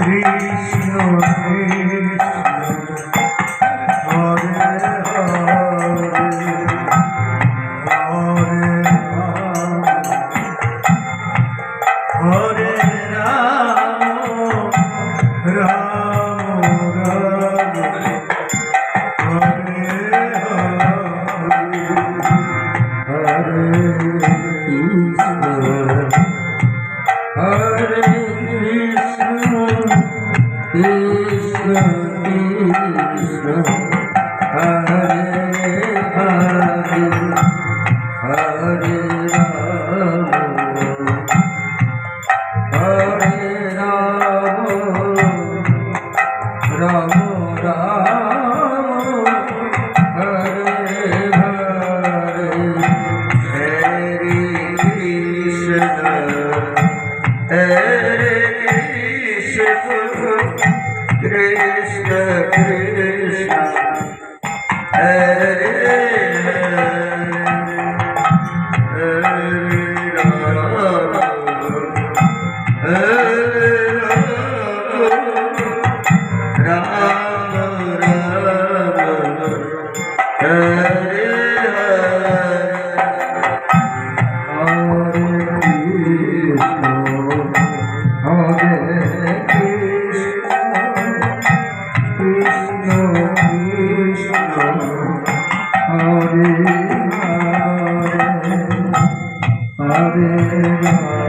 Krishna Krishna Thank you. Krishna Hare Hare Hare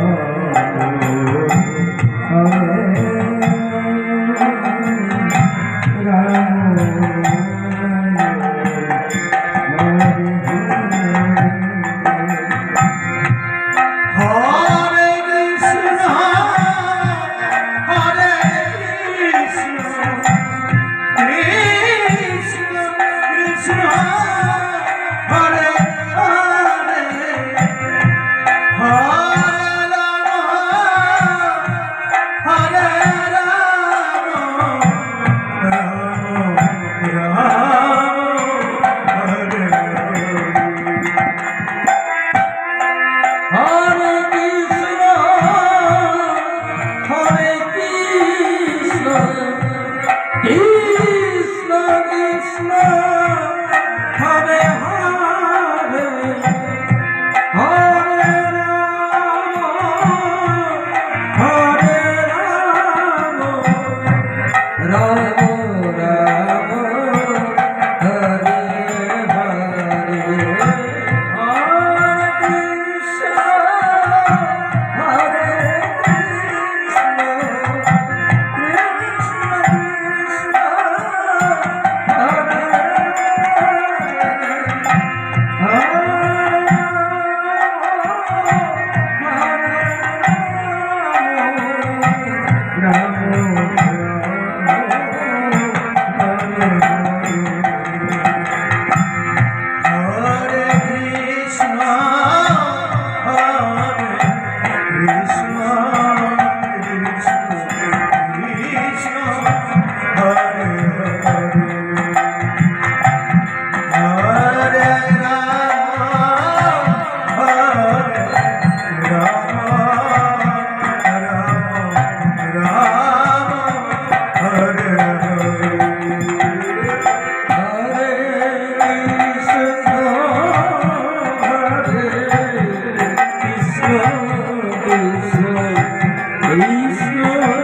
Krishna, Krishna.